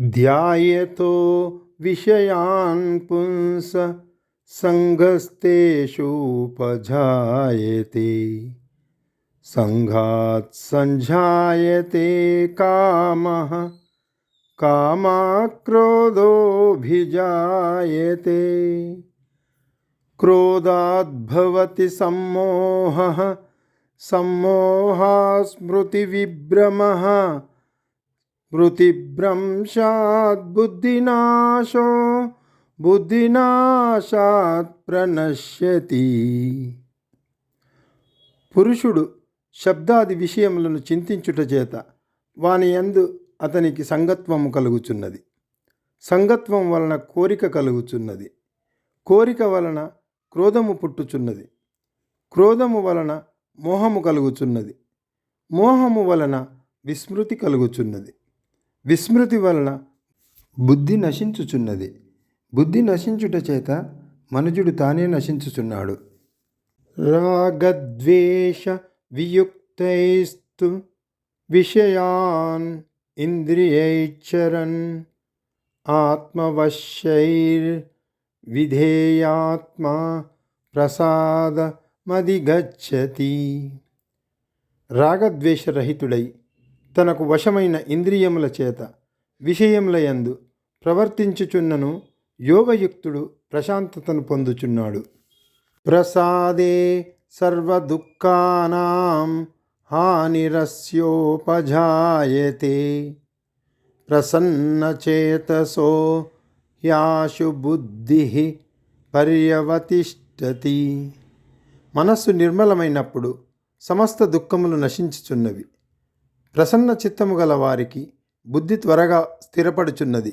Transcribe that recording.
ध्यायतो विषयान् पुंस सङ्गस्तेषूपजायते सङ्घात् सञ्जायते कामः कामाक्रोधोऽभिजायते। क्रोधाद्भवति सम्मोहः सम्मोहात् स्मृतिविभ्रमः। स्मृतिभ्रंशात् बुद्धिनाशो బుద్ధినాశాత్ ప్రణశ్యతి పురుషుడు శబ్దాది విషయములను చింతించుట చేత వాని యందు అతనికి సంగత్వము కలుగుచున్నది సంగత్వం వలన కోరిక కలుగుచున్నది కోరిక వలన క్రోధము పుట్టుచున్నది క్రోధము వలన మోహము కలుగుచున్నది మోహము వలన విస్మృతి కలుగుచున్నది విస్మృతి వలన బుద్ధి నశించుచున్నది. బుద్ధి నశించుట చేత మనుజుడు తానే నశించుచున్నాడు. రాగద్వేష వియుక్తైస్తు విషయాన్ ఇంద్రియైచ్చరన్ ఆత్మవశ్యైర్ విధేయాత్మా ప్రసాదమధిగచ్చతి. రాగద్వేషరహితుడై తనకు వశమైన ఇంద్రియముల చేత విషయముల యందు ప్రవర్తించుచున్నను యోగయుక్తుడు ప్రశాంతతను పొందుచున్నాడు. ప్రసాదే సర్వదుఃఖానాం హానిరస్యోపజాయతే. ప్రసన్నచేతసో యాశు బుద్ధి పర్యవతిష్టతి. మనస్సు నిర్మలమైనప్పుడు సమస్త దుఃఖములు నశించుచున్నవి. ప్రసన్న చిత్తము గల వారికి బుద్ధి త్వరగా స్థిరపడుచున్నది.